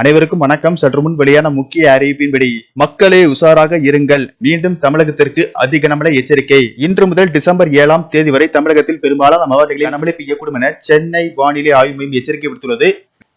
அனைவருக்கும் வணக்கம். சற்று முன் வெளியான முக்கிய அறிவிப்பின்படி மக்களே உஷாராக இருங்கள். மீண்டும் தமிழகத்திற்கு அதிக நம்மளை எச்சரிக்கை. இன்று முதல் டிசம்பர் ஏழாம் தேதி வரை தமிழகத்தில் பெரும்பாலான மாவட்டங்களில் நம்மளை பெய்யக்கூடும் என சென்னை வானிலை ஆய்வு மையம் எச்சரிக்கை விடுத்துள்ளது.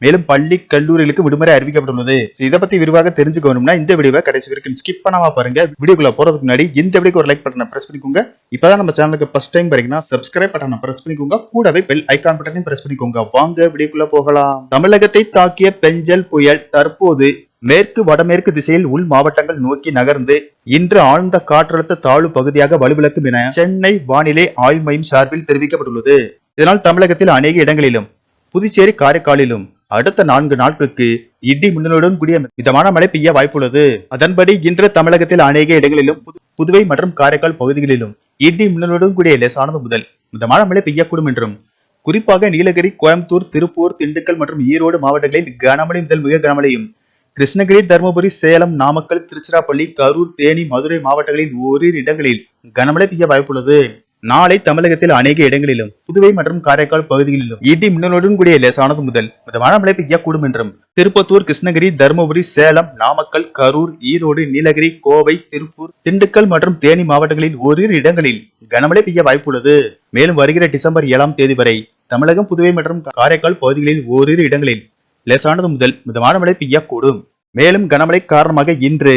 மேலும் பள்ளி கல்லூரிகளுக்கு விடுமுறை அறிவிக்கப்பட்டுள்ளது. இதை பத்தி விரிவாக தெரிஞ்சுக்கணும்னா இந்த வீடியோவை கடைசி வரைக்கும் ஸ்கிப் பண்ணாம பாருங்க. வீடியோக்குள்ள போறதுக்கு முன்னாடி இந்த வீடியோக்கு ஒரு லைக் பட்டனை பிரஸ் பண்ணிக்கோங்க. இப்பதான் நம்ம சேனலுக்கு ஃபர்ஸ்ட் டைம் பாத்தீங்கன்னா சப்ஸ்கிரைப் பட்டனை பிரஸ் பண்ணிக்கோங்க. கூடவே பெல் ஐக்கான் பட்டனையும் பிரஸ் பண்ணிக்கோங்க. வாங்க வீடியோக்குள்ள போகலாம். தமிழகத்தை தாக்கிய பெஞ்சல் புயல் தற்போது மேற்கு வடமேற்கு திசையில் உள் மாவட்டங்கள் நோக்கி நகர்ந்து இன்று ஆழ்ந்த காற்றழுத்த தாழ்வு பகுதியாக வலுவிழக்கும் என சென்னை வானிலை ஆய்வு மையம் சார்பில் தெரிவிக்கப்பட்டுள்ளது. இதனால் தமிழகத்தில் அநேக இடங்களிலும் புதுச்சேரி காரைக்காலிலும் அடுத்த நான்கு நாட்களுக்கு இடி மின்னலுடன் கூடிய மிதமான மழை பெய்ய வாய்ப்புள்ளது. அதன்படி இன்று தமிழகத்தில் அநேக இடங்களிலும் புதுவை மற்றும் காரைக்கால் பகுதிகளிலும் இடி மின்னலுடன் கூடிய லேசானது முதல் மிதமான மழை பெய்யக்கூடும் என்றும் குறிப்பாக நீலகிரி கோயம்புத்தூர் திருப்பூர் திண்டுக்கல் மற்றும் ஈரோடு மாவட்டங்களில் கனமழை முதல் மிக கனமழையும் கிருஷ்ணகிரி தருமபுரி சேலம் நாமக்கல் திருச்சிராப்பள்ளி கரூர் தேனி மதுரை மாவட்டங்களில் ஓரிரு இடங்களில் கனமழை பெய்ய வாய்ப்புள்ளது. நாளை தமிழகத்தில் அநேக இடங்களிலும் புதுவை மற்றும் காரைக்கால் பகுதிகளிலும் இடி மின்னலுடன் கூடிய லேசானது முதல் மிதமான மழை பெய்யக்கூடும் என்றும் திருப்பத்தூர் கிருஷ்ணகிரி தருமபுரி சேலம் நாமக்கல் கரூர் ஈரோடு நீலகிரி கோவை திருப்பூர் திண்டுக்கல் மற்றும் தேனி மாவட்டங்களில் ஓரிரு இடங்களில் கனமழை பெய்ய வாய்ப்புள்ளது. மேலும் வருகிற டிசம்பர் ஏழாம் தேதி வரை தமிழகம் புதுவை மற்றும் காரைக்கால் பகுதிகளில் ஓரிரு இடங்களில் லேசானது முதல் மிதமான மழை பெய்யக்கூடும். மேலும் கனமழை காரணமாக இன்று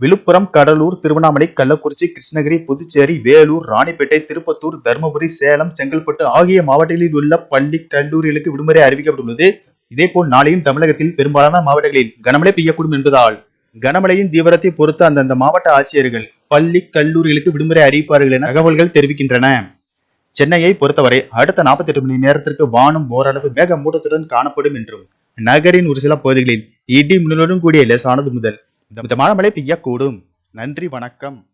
விழுப்புரம் கடலூர் திருவண்ணாமலை கள்ளக்குறிச்சி கிருஷ்ணகிரி புதுச்சேரி வேலூர் ராணிப்பேட்டை திருப்பத்தூர் தருமபுரி சேலம் செங்கல்பட்டு ஆகிய மாவட்டங்களில் உள்ள பள்ளி கல்லூரிகளுக்கு விடுமுறை அறிவிக்கப்பட்டுள்ளது. இதேபோல் நாளையும் தமிழகத்தில் பெரும்பாலான மாவட்டங்களில் கனமழை பெய்யக்கூடும் என்பதால் கனமழையின் தீவிரத்தை பொறுத்து அந்தந்த மாவட்ட ஆட்சியர்கள் பள்ளி கல்லூரிகளுக்கு விடுமுறை அறிவிப்பார்கள் என தகவல்கள் தெரிவிக்கின்றன. சென்னையை பொறுத்தவரை அடுத்த 48 மணி நேரத்திற்கு வானம் ஓரளவு மேகமூட்டத்துடன் காணப்படும் என்றும் நகரின் ஒரு சில பகுதிகளில் இடி மின்னலுடன் கூடிய லேசானது முதல் இந்த மழை பெய்யக்கூடும். நன்றி வணக்கம்.